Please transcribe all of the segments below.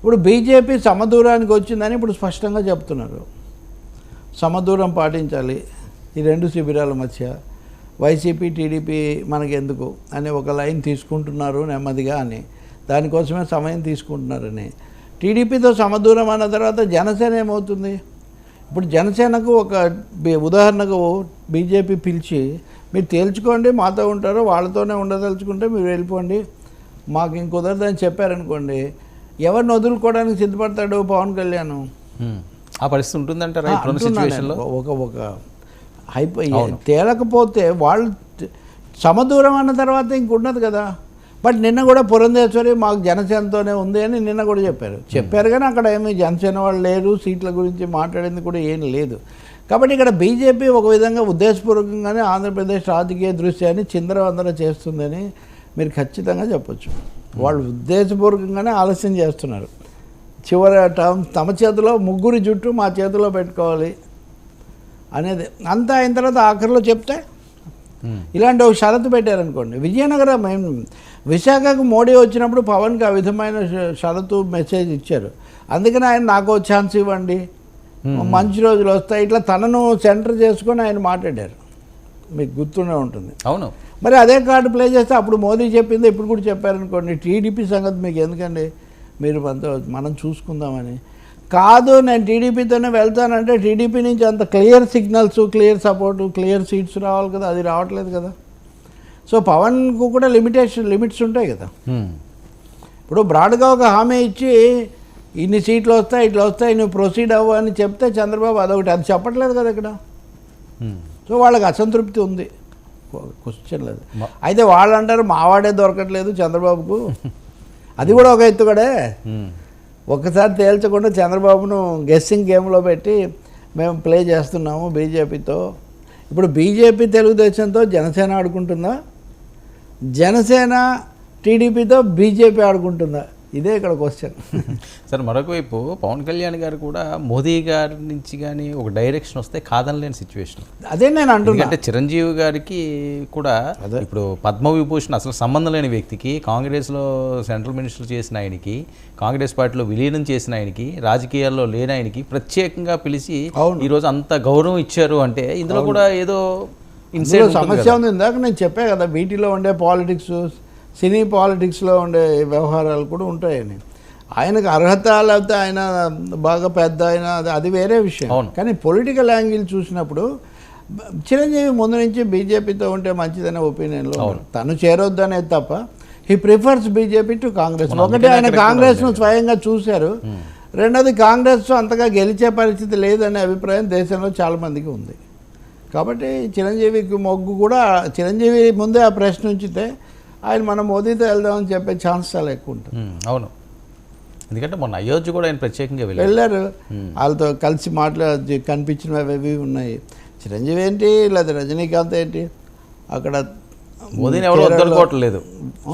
ఇప్పుడు బీజేపీ సమదూరానికి వచ్చిందని ఇప్పుడు స్పష్టంగా చెప్తున్నారు. సమదూరం పాటించాలి. ఈ రెండు శిబిరాల మధ్య వైసీపీ టీడీపీ మనకెందుకు అని ఒక లైన్ తీసుకుంటున్నారు నెమ్మదిగా అని. దానికోసమే సమయం తీసుకుంటున్నారని. టీడీపీతో సమదూరం అన్న తర్వాత జనసేన ఏమవుతుంది? ఇప్పుడు జనసేనకు ఒక ఉదాహరణకు బీజేపీ పిలిచి మీరు తేల్చుకోండి మాతో ఉంటారు వాళ్ళతోనే ఉండదలుచుకుంటే మీరు వెళ్ళిపోండి. మాకు ఇంకొదరదని చెప్పారనుకోండి ఎవరిని వదులుకోవడానికి సిద్ధపడతాడు పవన్ కళ్యాణ్. ఆ పరిస్థితి ఉంటుందంటారా. ఒక ఒక అయిపోయి తేలకపోతే వాళ్ళు సమదూరం అన్న తర్వాత ఇంకున్నది కదా. బట్ నిన్న కూడా పురంధేశ్వరి మాకు జనసేనతోనే ఉంది అని నిన్న కూడా చెప్పారు. చెప్పారు కానీ అక్కడ ఏమీ జనసేన వాళ్ళు లేరు సీట్ల గురించి మాట్లాడింది కూడా ఏం లేదు. కాబట్టి ఇక్కడ బీజేపీ ఒక విధంగా ఉద్దేశపూర్వకంగానే ఆంధ్రప్రదేశ్ రాజకీయ దృశ్యాన్ని చిందరవందర చేస్తుందని మీరు ఖచ్చితంగా చెప్పొచ్చు. వాళ్ళు ఉద్దేశపూర్వకంగానే ఆలస్యం చేస్తున్నారు. చివరి టర్మ్ తమ చేతిలో ముగ్గురి జుట్టు మా చేతిలో పెట్టుకోవాలి అనేది అంతా అయిన తర్వాత ఆఖరిలో చెప్తే. ఇలాంటి ఒక షరతు పెట్టారనుకోండి. విజయనగరం ఏం విశాఖకు మోడీ వచ్చినప్పుడు పవన్కి ఆ విధమైన షరతు మెసేజ్ ఇచ్చారు. అందుకని ఆయన నాకు ఛాన్స్ ఇవ్వండి. మంచి రోజులు వస్తాయి. ఇట్లా తనను సెంటర్ చేసుకొని ఆయన మాట్లాడారు. మీకు గుర్తుండే ఉంటుంది. అవును. మరి అదే కార్డు ప్లే చేస్తే అప్పుడు మోదీ చెప్పింది ఇప్పుడు కూడా చెప్పారనుకోండి. టీడీపీ సంగతి మీకు ఎందుకండి? మీరు మనతో మనం చూసుకుందామని. కాదు నేను టీడీపీతోనే వెళ్తానంటే టీడీపీ నుంచి అంత clear signals clear support clear seats రావాలి కదా అది రావట్లేదు కదా. సో పవన్కు కూడా లిమిటేషన్ లిమిట్స్ ఉంటాయి కదా. ఇప్పుడు బ్రాడ్గా ఒక హామీ ఇచ్చి ఇన్ని సీట్లు వస్తాయి ఇట్లా వస్తాయి నువ్వు ప్రొసీడ్ అవ్వు అని చెప్తే చంద్రబాబు అదొకటి. అది చెప్పట్లేదు కదా ఇక్కడ. సో వాళ్ళకి అసంతృప్తి ఉంది. క్వశ్చన్ లేదు. అయితే వాళ్ళు అంటారు మావాడే దొరకట్లేదు చంద్రబాబుకు. అది కూడా ఒక ఎత్తుగడే. ఒక్కసారి తేల్చకుండా చంద్రబాబును గెస్సింగ్ గేమ్లో పెట్టి మేము ప్లే చేస్తున్నాము బీజేపీతో. ఇప్పుడు బీజేపీ తెలుగుదేశంతో జనసేన ఆడుకుంటుందా? జనసేన టీడీపీతో బీజేపీ ఆడుకుంటుందా? ఇదే ఇక్కడ క్వశ్చన్ సరే మరొక వైపు పవన్ కళ్యాణ్ గారు కూడా మోదీ గారి నుంచి కానీ ఒక డైరెక్షన్ వస్తే కాదనలేని సిచ్యువేషన్ అదే నేను అంటున్నా. ఎందుకంటే చిరంజీవి గారికి కూడా ఇప్పుడు పద్మ విభూషణ్ అసలు సంబంధం లేని వ్యక్తికి కాంగ్రెస్లో సెంట్రల్ మినిస్టర్ చేసిన ఆయనకి కాంగ్రెస్ పార్టీలో విలీనం చేసిన ఆయనకి రాజకీయాల్లో లేని ఆయనకి ప్రత్యేకంగా పిలిచి. ఈరోజు అంత గౌరవం ఇచ్చారు అంటే ఇందులో కూడా ఏదో సమస్య ఉంది. ఇందాక నేను చెప్పా కదా వీటిలో ఉండే పాలిటిక్స్ సినీ పాలిటిక్స్లో ఉండే వ్యవహారాలు కూడా ఉంటాయని. ఆయనకు అర్హత లేకపోతే ఆయన బాగా పెద్ద ఆయన అది- అది వేరే విషయం. కానీ పొలిటికల్ యాంగిల్ చూసినప్పుడు చిరంజీవి ముందు నుంచి బీజేపీతో ఉంటే మంచిదనే ఒపీనియన్లో. తను చేరొద్దనేది తప్ప he prefers BJP to Congress. ఒకటి ఆయన కాంగ్రెస్ను. స్వయంగా చూశారు. రెండోది కాంగ్రెస్ అంతగా గెలిచే పరిస్థితి లేదనే అభిప్రాయం దేశంలో చాలా మందికి ఉంది. కాబట్టి చిరంజీవికి మొగ్గు కూడా చిరంజీవి ముందే ఆ ప్రశ్న ఉంచితే ఆయన మన మోదీతో వెళ్దామని చెప్పే ఛాన్స్ చాలా ఎక్కువ ఉంటుంది. అవును. ఎందుకంటే మొన్న అయోధ్య కూడా ఆయన ప్రత్యేకంగా వెళ్ళారు. వెళ్ళారు. వాళ్ళతో కలిసి మాట్లాడి కనిపించినవి అవి ఉన్నాయి. చిరంజీవి ఏంటి? లేదా రజనీకాంత్ ఏంటి? అక్కడ మోదీని ఎవరు వద్దనుకోవట్లేదు.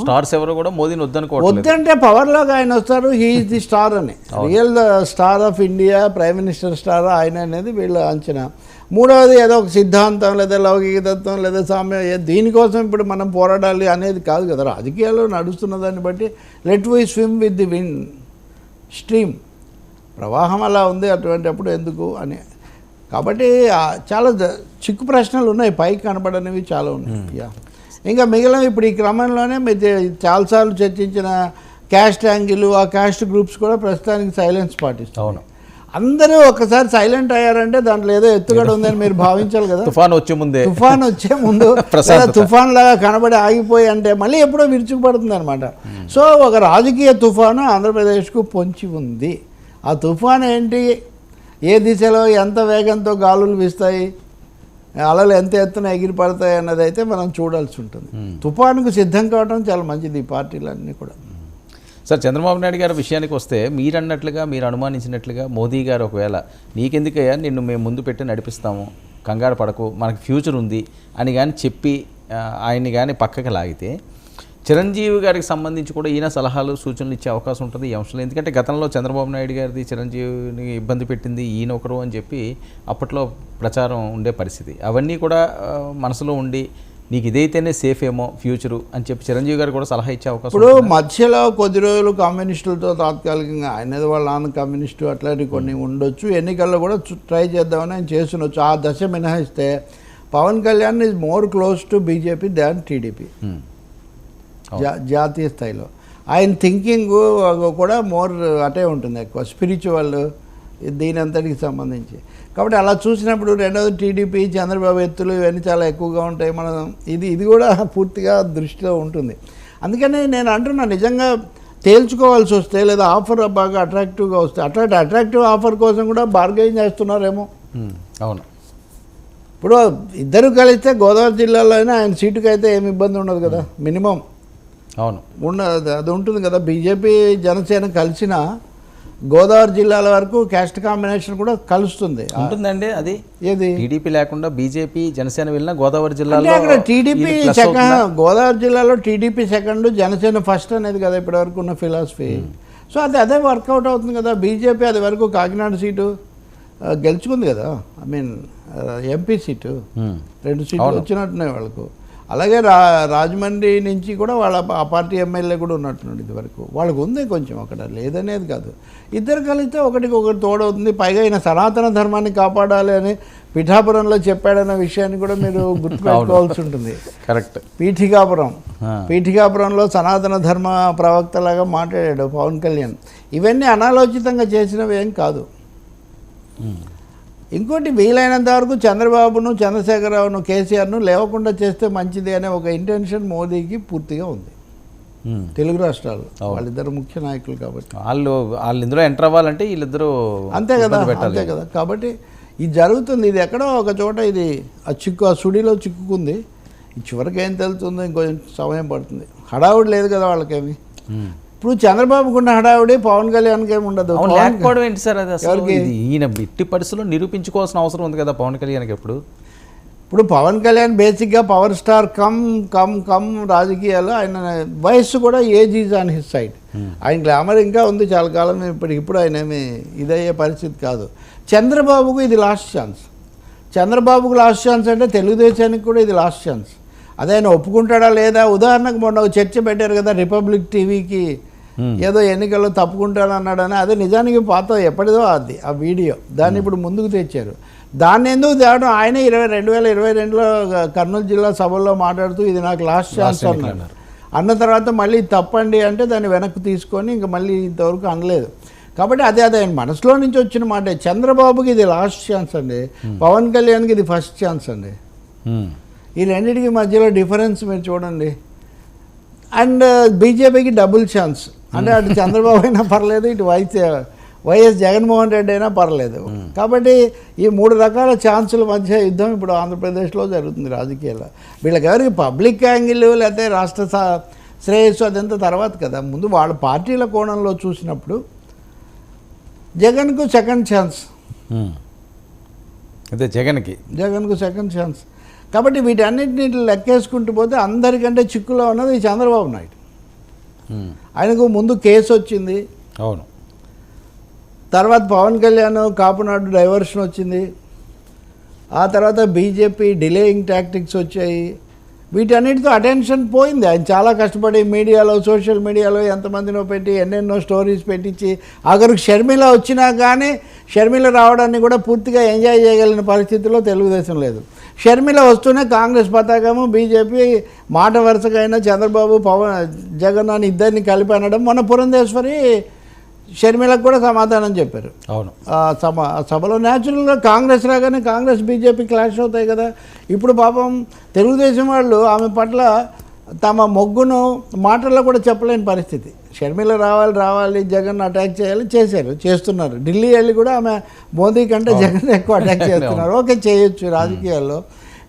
స్టార్స్ ఎవరు కూడా మోదీని వద్దనుకోవట్లేదు. వద్దంటే పవర్లోకి ఆయన వస్తారు. హీఈస్ ది స్టార్ అని. Real star of India prime minister star ఆయన అనేది వీళ్ళ అంచనా. మూడవది ఏదో ఒక సిద్ధాంతం లేదా లౌకిక తత్వం లేదా సామ్య దీనికోసం ఇప్పుడు మనం పోరాడాలి అనేది కాదు కదా. రాజకీయాల్లో నడుస్తున్న దాన్ని బట్టి let we swim with the win stream ప్రవాహం అలా ఉంది అటువంటిప్పుడు ఎందుకు అని. కాబట్టి చాలా చిక్కు ప్రశ్నలు ఉన్నాయి. పైకి కనపడనివి చాలా ఉన్నాయి. యా. ఇంకా మిగిలిన ఇప్పుడు ఈ క్రమంలోనే మీరు చాలాసార్లు చర్చించిన క్యాస్ట్ యాంగిల్ ఆ క్యాస్ట్ గ్రూప్స్ కూడా ప్రస్తుతానికి సైలెన్స్ పాటిస్తారు అవును. అందరూ ఒకసారి సైలెంట్ అయ్యారంటే దాంట్లో ఏదో ఎత్తుగడ ఉందని మీరు భావించాలి కదా. తుఫాన్ వచ్చే ముందే. తుఫాన్ వచ్చే ముందు తుఫాన్ లాగా కనబడి ఆగిపోయి అంటే మళ్ళీ ఎప్పుడో విరుచుకుపడుతుంది అనమాట సో ఒక రాజకీయ తుఫాను ఆంధ్రప్రదేశ్కు పొంచి ఉంది. ఆ తుఫాన్ ఏంటి? ఏ దిశలో ఎంత వేగంతో గాలులు వీస్తాయి? అలలు ఎంత ఎత్తున ఎగిరి పడతాయి అన్నది అయితే మనం చూడాల్సి ఉంటుంది. తుఫానుకు సిద్ధం కావడం చాలా మంచిది ఈ పార్టీలన్నీ కూడా. సార్ చంద్రబాబు నాయుడు గారి విషయానికి వస్తే మీరు అన్నట్లుగా మీరు అనుమానించినట్లుగా మోదీ గారు ఒకవేళ నీకెందుకయ్యా నిన్ను మేము ముందు పెట్టి నడిపిస్తాము కంగారు పడకు మనకు ఫ్యూచర్ ఉంది అని కానీ చెప్పి ఆయన్ని కానీ పక్కకి లాగితే చిరంజీవి గారికి సంబంధించి కూడా ఈయన సలహాలు సూచనలు ఇచ్చే అవకాశం ఉంటుంది ఈ అంశంలో. ఎందుకంటే గతంలో చంద్రబాబు నాయుడు గారిది చిరంజీవిని ఇబ్బంది పెట్టింది ఈయన ఒకరు అని చెప్పి అప్పట్లో ప్రచారం ఉండే పరిస్థితి. అవన్నీ కూడా మనసులో ఉండి నీకు ఇదైతేనే సేఫ్ ఏమో ఫ్యూచరు అని చెప్పి చిరంజీవి గారు కూడా సలహా ఇచ్చే అవకాశం ఇప్పుడు మధ్యలో కొద్ది రోజులు కమ్యూనిస్టులతో తాత్కాలికంగా ఆయన వాళ్ళ నాన్న కమ్యూనిస్టు అట్లాంటివి కొన్ని ఉండొచ్చు. ఎన్నికల్లో కూడా ట్రై చేద్దామని ఆయన చేస్తుండొచ్చు. ఆ దశ మినహాయిస్తే Pawan Kalyan is more close to BJP than TDP జాతీయ స్థాయిలో. ఆయన థింకింగ్ కూడా మోర్ అటే ఉంటుంది. ఎక్కువ స్పిరిచువల్ దీని అంతటికి సంబంధించి. కాబట్టి అలా చూసినప్పుడు రెండవది టీడీపీ చంద్రబాబు ఎత్తులు ఇవన్నీ చాలా ఎక్కువగా ఉంటాయి. మనం ఇది ఇది కూడా పూర్తిగా దృష్టిలో ఉంటుంది. అందుకని నేను అంటున్నా నిజంగా తేల్చుకోవాల్సి వస్తే లేదా ఆఫర్ బాగా అట్రాక్టివ్గా వస్తే అట్లాంటి అట్రాక్టివ్ ఆఫర్ కోసం కూడా బార్గెయిన్ చేస్తున్నారేమో. అవును. ఇప్పుడు ఇద్దరు కలిస్తే గోదావరి జిల్లాలో అయినా ఆయన సీటుకి అయితే ఏమి ఇబ్బంది ఉండదు కదా మినిమం. అవును. ఉన్న అది ఉంటుంది కదా. బీజేపీ జనసేన కలిసిన గోదావరి జిల్లాల వరకు క్యాస్ట్ కాంబినేషన్ కూడా కలుస్తుంది. ఉంటుందండి అది. ఏది? టీడీపీ లేకుండా బీజేపీ జనసేన వెళ్ళినా గోదావరి జిల్లాలో అక్కడ టీడీపీ సెకండ్? గోదావరి జిల్లాలో టీడీపీ సెకండ్ జనసేన ఫస్ట్ అనేది కదా ఇప్పటి వరకు ఉన్న ఫిలాసఫీ సో అది అదే వర్కౌట్ అవుతుంది కదా. బీజేపీ అది వరకు కాకినాడ సీటు గెలుచుకుంది కదా. I mean MP seat. ఉమ్. రెండు సీట్లు. వచ్చినట్టున్నాయి వాళ్ళకు. అలాగే రా రాజమండ్రి నుంచి కూడా వాళ్ళ ఆ పార్టీ ఎమ్మెల్యే కూడా ఉన్నట్టున్నాడు ఇది వరకు వాళ్ళకు ఉంది కొంచెం అక్కడ లేదనేది కాదు. ఇద్దరు కలిస్తే ఒకటికి ఒకటి తోడవుతుంది పైగా ఈయన సనాతన ధర్మాన్ని కాపాడాలి అని పిఠాపురంలో చెప్పాడన్న విషయాన్ని కూడా మీరు గుర్తుపెట్టుకోవాల్సి ఉంటుంది. కరెక్ట్. పీఠికాపురం. పీఠికాపురంలో సనాతన ధర్మ ప్రవక్తలాగా మాట్లాడాడు పవన్ కళ్యాణ్. ఇవన్నీ అనాలోచితంగా చేసినవి ఏం కాదు. ఇంకోటి వీలైనంత వరకు చంద్రబాబును చంద్రశేఖరరావును కేసీఆర్ను లేవకుండా చేస్తే మంచిది అనే ఒక ఇంటెన్షన్ మోదీకి పూర్తిగా ఉంది. తెలుగు రాష్ట్రాలు. వాళ్ళిద్దరు ముఖ్య నాయకులు కాబట్టి. వాళ్ళు వాళ్ళు ఇందులో ఎంటర్ అవ్వాలంటే వీళ్ళిద్దరూ అంతే కదా అంతే కదా. కాబట్టి ఇది జరుగుతుంది. ఇది ఎక్కడో ఒక చోట ఇది ఆ చిక్కు ఆ సుడిలో చిక్కుకుంది. చివరికి ఏం తెలుతుందో ఇంకొంచెం సమయం పడుతుంది. హడావుడి లేదు కదా వాళ్ళకేమి. ఇప్పుడు చంద్రబాబుకున్న హడావుడి పవన్ కళ్యాణ్కి ఏమి ఉండదు. లేకపోవడం ఏంటి సార్ అది అసలు? ఈయన ఎట్టి పరిస్థితుల్లో నిరూపించుకోవాల్సిన అవసరం ఉంది కదా పవన్ కళ్యాణ్కి ఎప్పుడు? ఇప్పుడు పవన్ కళ్యాణ్ బేసిక్గా power star come come come రాజకీయాలు ఆయన వయస్సు కూడా age is on his side. ఆయన గ్లామర్ ఇంకా ఉంది చాలా కాలం ఇప్పుడు ఇప్పుడు ఆయన ఏమి ఇదయ్యే పరిస్థితి కాదు. చంద్రబాబుకు ఇది లాస్ట్ ఛాన్స్ చంద్రబాబుకు లాస్ట్ ఛాన్స్ అంటే తెలుగుదేశానికి కూడా ఇది లాస్ట్ ఛాన్స్ అదే ఆయన ఒప్పుకుంటాడా లేదా? ఉదాహరణకు మొన్న ఒక చర్చ పెట్టారు కదా రిపబ్లిక్ టీవీకి Hmm. ఏదో ఎన్నికల్లో తప్పుకుంటాను అన్నాడని అదే నిజానికి పాత ఎప్పటిదో అది ఆ వీడియో. దాన్ని ఇప్పుడు ముందుకు తెచ్చారు. దాన్ని ఎందుకు తేవడం? ఆయన ఇరవై రెండు వేల ఇరవై రెండులో కర్నూలు జిల్లా సభల్లో మాట్లాడుతూ ఇది నాకు లాస్ట్ ఛాన్స్ అన్నాడు అన్న తర్వాత మళ్ళీ తప్పండి అంటే దాన్ని వెనక్కి తీసుకొని ఇంకా మళ్ళీ ఇంతవరకు అనలేదు. కాబట్టి అదే అదే ఆయన మనసులో నుంచి వచ్చిన మాట. చంద్రబాబుకి ఇది లాస్ట్ ఛాన్స్ అండి. పవన్ కళ్యాణ్కి ఇది ఫస్ట్ ఛాన్స్ అండి. రెండింటికి మధ్యలో డిఫరెన్స్ మీరు చూడండి. అండ్ బీజేపీకి డబుల్ ఛాన్స్. అంటే అటు చంద్రబాబు అయినా పర్లేదు ఇటు వైఎస్ వైఎస్ జగన్మోహన్ రెడ్డి అయినా పర్లేదు. కాబట్టి ఈ మూడు రకాల ఛాన్సుల మధ్య యుద్ధం ఇప్పుడు ఆంధ్రప్రదేశ్లో జరుగుతుంది రాజకీయాల్లో. వీళ్ళకి ఎవరికి పబ్లిక్ యాంగిల్ లేకపోతే రాష్ట్ర శ్రేయస్సు అదంతా తర్వాత కదా. ముందు వాళ్ళ పార్టీల కోణంలో చూసినప్పుడు జగన్కు సెకండ్ ఛాన్స్. అదే జగన్కి. జగన్కు సెకండ్ ఛాన్స్ కాబట్టి వీటన్నిటిని లెక్కేసుకుంటూ పోతే అందరికంటే చిక్కులో ఉన్నది ఈ చంద్రబాబు నాయుడు. ఆయనకు ముందు కేసు వచ్చింది. అవును. తర్వాత పవన్ కళ్యాణ్ కాపునాడు డైవర్షన్ వచ్చింది. ఆ తర్వాత బీజేపీ డిలేయింగ్ టాక్టిక్స్ వచ్చాయి. వీటన్నిటితో అటెన్షన్ పోయింది. ఆయన చాలా కష్టపడి మీడియాలో సోషల్ మీడియాలో ఎంతమందినో పెట్టి ఎన్నెన్నో స్టోరీస్ పెట్టించి ఆఖరికి షర్మిల వచ్చినా కానీ షర్మిల రావడాన్ని కూడా పూర్తిగా ఎంజాయ్ చేయగలిగిన పరిస్థితిలో తెలుగుదేశం లేదు. షర్మిల వస్తూనే కాంగ్రెస్ పతాకము బీజేపీ మాట వరుసకైనా చంద్రబాబు పవన్ జగన్ అని ఇద్దరిని కలిపి అనడం మొన్న పురంధేశ్వరి షర్మిలకు కూడా సమాధానం చెప్పారు. అవును. ఆ సభలో న్యాచురల్గా కాంగ్రెస్ రాగానే కాంగ్రెస్ బీజేపీ క్లాష్ అవుతాయి కదా. ఇప్పుడు పాపం తెలుగుదేశం వాళ్ళు ఆమె పట్ల తమ మొగ్గును మాటల్లో కూడా చెప్పలేని పరిస్థితి. షర్మిల రావాలి రావాలి జగన్ అటాక్ చేయాలి చేశారు చేస్తున్నారు. ఢిల్లీ వెళ్ళి కూడా ఆమె మోదీ కంటే జగన్ ఎక్కువ అటాక్ చేస్తున్నారు. ఓకే చేయొచ్చు రాజకీయాల్లో.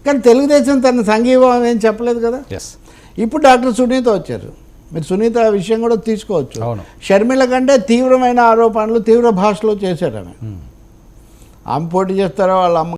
కానీ తెలుగుదేశం తన సంఘీభావం ఏం చెప్పలేదు కదా? ఇప్పుడు డాక్టర్ సునీత వచ్చారు. మీరు సునీత విషయం కూడా తీసుకోవచ్చు. షర్మిల కంటే తీవ్రమైన ఆరోపణలు తీవ్ర భాషలో చేశారు ఆమె. ఆమె పోటీ చేస్తారా? వాళ్ళ అమ్మ